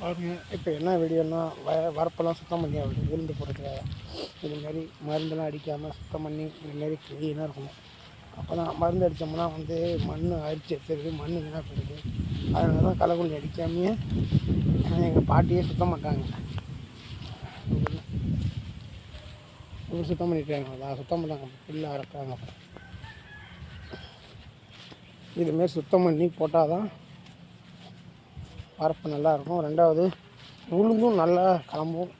பாருங்க இப்போ என்ன வீடியோன்னா வ வரப்பெல்லாம் சுத்தம் பண்ணி ஆகுது விழுந்து போடுறதுக்காக. இதுமாரி மருந்தெல்லாம் அடிக்காமல் சுத்தம் பண்ணி இதுமாரி க்ளீனாக இருக்கணும். அப்போ தான் மருந்து அடித்தோம்னா வந்து மண் அரிச்சு எடுத்துருது மண் வீணாக போயிடுது. அதனால தான் களைக்கொல்லி அடிக்காமையே எங்கள் பாட்டியே சுத்தம் பண்ணுறாங்க இவர் சுத்தம் பண்ணிட்டாங்க. சுத்தம் பண்ணாங்க. புல்ல அறக்குறாங்க இதுமாரி சுத்தம் பண்ணி போட்டால் தான் வரப்பு நல்லாயிருக்கும். ரெண்டாவது உளுந்தும் நல்லா கிளம்பும்.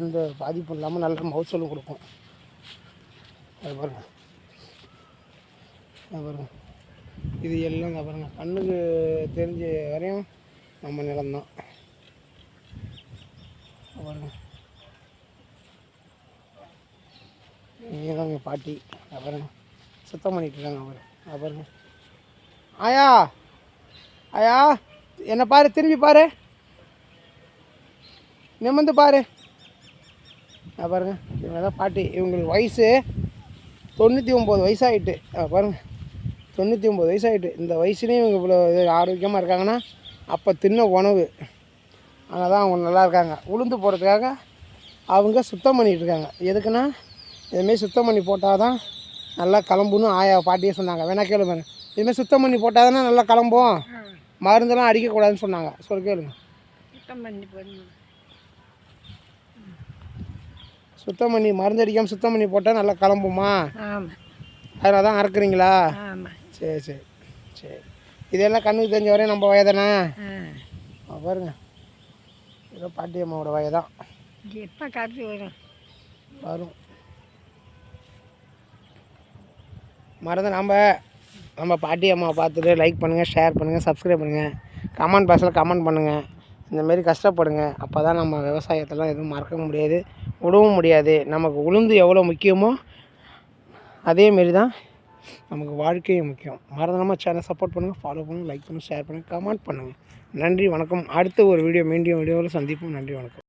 எந்த பாதிப்பும் இல்லாமல் நல்ல மகசூலும் கொடுக்கும். அது பாருங்கள் அது இது எல்லாம் இங்க கண்ணுக்கு தெரிஞ்ச வரையும் நம்ம நிலம்தான். அது இங்கே தான் எங்கள் பாட்டி. அது சுத்தம் பண்ணிட்டு இருக்காங்க அவர் அது ஆயா! ஆயா! என்னை பாரு திரும்பி பாரு. நிமிந்து பாரு. நான் பாருங்க. இவங்க தான் பாட்டி. இவங்களுக்கு வயசு தொண்ணூற்றி ஒம்பது வயசாகிட்டு பாருங்க. தொண்ணூற்றி ஒம்பது வயசாகிட்டு இந்த வயசுலேயும் இவங்க இவ்வளோ ஆரோக்கியமாக இருக்காங்கன்னா அப்போ தின்ன உணவு. அதனால் தான் அவங்க நல்லா இருக்காங்க. உளுந்து போகிறதுக்காக அவங்க சுத்தம் பண்ணிகிட்ருக்காங்க இருக்காங்க. எதுக்குன்னா இதுமாரி சுத்தம் பண்ணி போட்டால் தான் நல்லா கிளம்புன்னு ஆயா பாட்டியே சொன்னாங்க. வேணா கேளு பாருங்க இதுமாரி சுத்தம் பண்ணி போட்டால் தானே நல்லா கிளம்பும்? மருந்தெல்லாம் அடிக்கக்கூடாதுன்னு சொன்னாங்க. சொல்ல கேளுங்க. சுத்தம் பண்ணி சுத்தம் பண்ணி மருந்து அடிக்காமல் சுத்தம் பண்ணி போட்டால் நல்லா கிளம்புமா? அதனால தான் அறுக்குறீங்களா? சரி சரி சரி. இதெல்லாம் கண்ணுக்கு தெரிஞ்ச வரையும் நம்ம வயதானே? பாருங்க. ஏதோ பாட்டி அம்மாவோட வயதான். எப்போ காப்பி வரும்? வரும். மறந்து நம்ம நம்ம பாட்டி அம்மாவை பார்த்துட்டு லைக் பண்ணுங்கள் ஷேர் பண்ணுங்கள் சப்ஸ்கிரைப் பண்ணுங்கள் கமெண்ட் பாக்ஸில் கமெண்ட் பண்ணுங்கள் இந்தமாரி கஷ்டப்படுங்க. அப்போ தான் நம்ம விவசாயத்தெல்லாம் எதுவும் மறக்க முடியாது விடவும் முடியாது. நமக்கு உளுந்து எவ்வளோ முக்கியமோ அதேமாரி தான் நமக்கு வாழ்க்கையும் முக்கியம். மறந்துடாமல் சேனல் சப்போர்ட் பண்ணுங்கள் ஃபாலோ பண்ணுங்கள் லைக் பண்ணுங்கள் ஷேர் பண்ணுங்கள் கமெண்ட் பண்ணுங்கள் நன்றி வணக்கம். அடுத்த ஒரு வீடியோ மீண்டும் வீடியோவில் சந்திப்போம். நன்றி வணக்கம்.